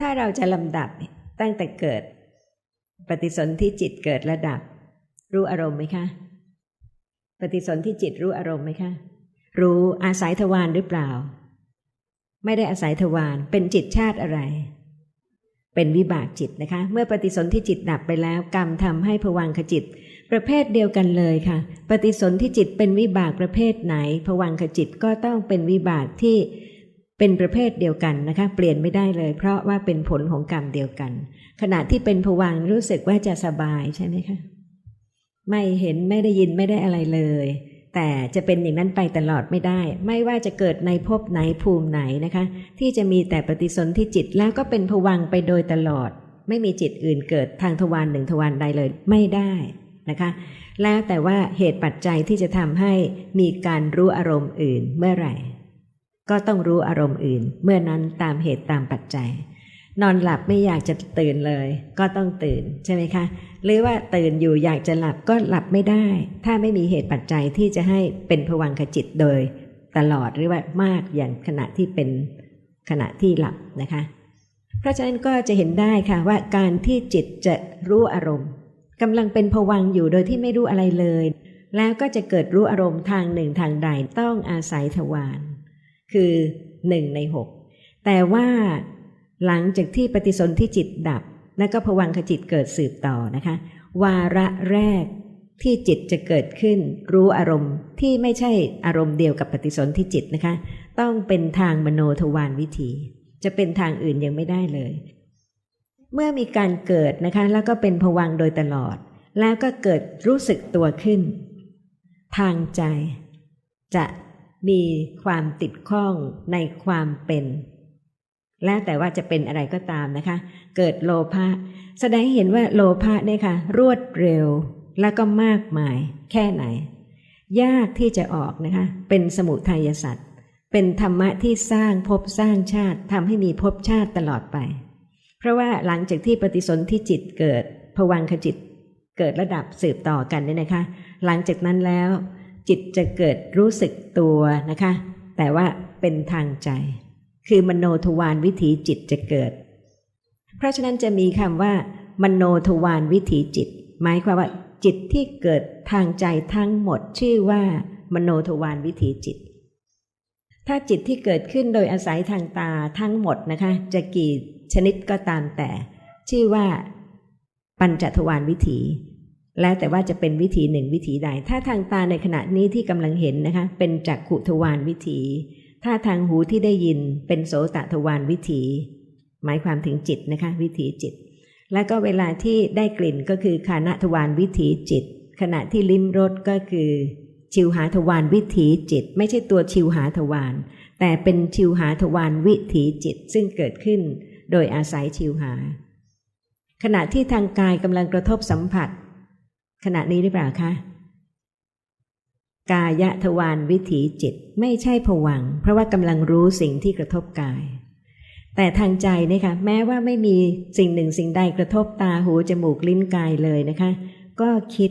ถ้าเราจะลำดับตั้งแต่เกิด ปฏิสนธิจิตเกิดระดับ รู้อารมณ์ไหมคะ ปฏิสนธิจิตรู้อารมณ์ไหมคะ รู้อาศัยทวารหรือเปล่า ไม่ได้อาศัยทวารเป็นจิตชาติอะไร เป็นวิบากจิตนะคะ เมื่อปฏิสนธิจิตดับไปแล้ว กรรมทำให้ผวังขจิต ประเภทเดียวกันเลยค่ะ ปฏิสนธิจิตเป็นวิบากประเภทไหนผวังขจิตก็ต้องเป็นวิบากที่ เป็นประเภทเดียวกันนะคะเปลี่ยนไม่ได้เลย เพราะว่าเป็นผลของกรรมเดียวกัน ขณะที่เป็นผวังรู้สึกว่าจะสบายใช่ไหมคะไม่เห็นไม่ได้ยินไม่ได้อะไรเลย แต่จะเป็นอย่างนั้นไปตลอดไม่ได้ ไม่ว่าจะเกิดในภพไหนภูมิไหนนะคะ ที่จะมีแต่ปฏิสนธิจิตแล้วก็เป็นผวังไปโดยตลอด ไม่มีจิตอื่นเกิดทางทวารหนึ่งทวารใดเลยไม่ได้นะคะแล้วแต่ว่าเหตุปัจจัยที่จะทำให้มีการรู้อารมณ์อื่นเมื่อไหร่ ก็ต้องรู้อารมณ์อื่น เมื่อนั้นตามเหตุตามปัจจัย นอนหลับไม่อยากจะตื่นเลย ก็ต้องตื่นใช่ไหมคะ หรือว่าตื่นอยู่อยากจะหลับก็หลับไม่ได้ ถ้าไม่มีเหตุปัจจัยที่จะให้เป็นผวังขจิตโดย ตลอดหรือว่ามากอย่างขณะที่เป็นขณะที่หลับนะคะ เพราะฉะนั้นก็จะเห็นได้ค่ะว่าการที่จิตจะรู้อารมณ์กำลังเป็นผวังอยู่โดยที่ไม่รู้อะไรเลย แล้วก็จะเกิดรู้อารมณ์ทางหนึ่งทางใดต้องอาศัยทวาร คือหนึ่งในหกแต่ว่าหลังจากที่ปฏิสนธิจิตดับ แล้วก็ผวังขจิตเกิดสืบต่อนะคะ วาระแรกที่จิตจะเกิดขึ้น รู้อารมณ์ที่ไม่ใช่อารมณ์เดียวกับปฏิสนธิจิตนะคะ ต้องเป็นทางมโนทวารวิถี จะเป็นทางอื่นยังไม่ได้เลย เมื่อมีการเกิดนะคะ แล้วก็เป็นผวังโดยตลอด แล้วก็เกิดรู้สึกตัวขึ้น ทางใจ จะ มีความติดข้องในความเป็น แล้วแต่ว่าจะเป็นอะไรก็ตามนะคะ เกิดโลภะแสดงเห็นว่าโลภะเนี่ยค่ะ รวดเร็วแล้วก็มากมายแค่ไหน ยากที่จะออกนะคะ เป็นสมุทัยสัตว์เป็นธรรมะที่สร้างภพสร้างชาติทำให้มีภพชาติตลอดไป เพราะว่าหลังจากที่ปฏิสนธิจิตเกิดผวังขจิตเกิดระดับสืบต่อกันเนี่ยนะคะ หลังจากนั้นแล้ว จิตจะเกิดรู้สึกตัวนะคะ แต่ว่าเป็นทางใจ คือมโนทวารวิถีจิตจะเกิด เพราะฉะนั้นจะมีคำว่า มโนทวารวิถีจิต หมายความว่า จิตที่เกิดทางใจทั้งหมดชื่อว่า มโนทวารวิถีจิต ถ้าจิตที่เกิดขึ้นโดยอาศัยทางตาทั้งหมดนะคะ จะกี่ชนิดก็ตามแต่ ชื่อว่า ปัญจทวารวิถี แล้วแต่ว่าจะเป็นวิถีหนึ่งวิถีใด ถ้าทางตาในขณะนี้ที่กำลังเห็นนะคะ เป็นจักขุทวารวิถี ถ้าทางหูที่ได้ยินเป็นโสตทวารวิถี หมายความถึงจิตนะคะ วิถีจิต แล้วก็เวลาที่ได้กลิ่นก็คือคานทวารวิถีจิต ขณะที่ลิ้มรสก็คือ ชิวหาทวารวิถีจิต ไม่ใช่ตัวชิวหาทวารแต่เป็นชิวหาทวารวิถีจิตซึ่งเกิดขึ้น โดยอาศัยชิวหา ขณะที่ทางกายกำลังกระทบสัมผัส ขณะนี้หรือเปล่าคะกายทวารวิถีจิตไม่ใช่ผวัง เพราะว่ากำลังรู้สิ่งที่กระทบกาย แต่ทางใจเนี่ยค่ะแม้ว่าไม่มีสิ่งหนึ่งสิ่งใดกระทบตาหูจมูกลิ้นกายเลยนะคะ ก็คิด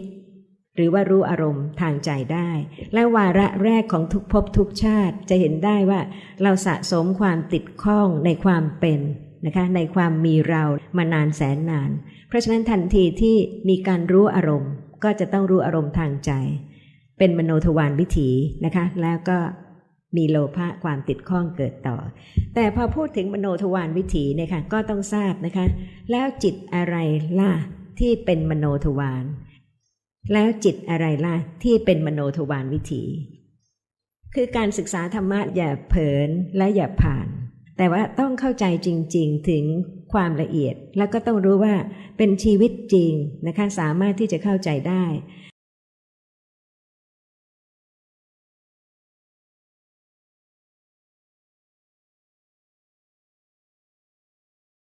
หรือว่ารู้อารมณ์ทางใจได้ และวาระแรกของทุกภพทุกชาติจะเห็นได้ว่าเราสะสมความติดข้องในความเป็นนะคะในความมีเรามานานแสนนาน เพราะฉะนั้นทันทีที่มีการรู้อารมณ์ ก็จะต้องรู้อารมณ์ทางใจ เป็นมโนทวารวิถีนะคะ แล้วก็มีโลภะความติดข้องเกิดต่อ แต่พอพูดถึงมโนทวารวิถีเนี่ยค่ะก็ต้องทราบนะคะ แล้วจิตอะไรล่ะที่เป็นมโนทวารแล้วจิตอะไรล่ะที่เป็นมโนทวารวิถี คือการศึกษาธรรมะอย่าเผลอและอย่าผ่าน แต่ว่าต้องเข้าใจจริง ๆ ถึง ความละเอียด แล้วก็ต้องรู้ว่าเป็นชีวิตจริงนะคะสามารถที่จะเข้าใจได้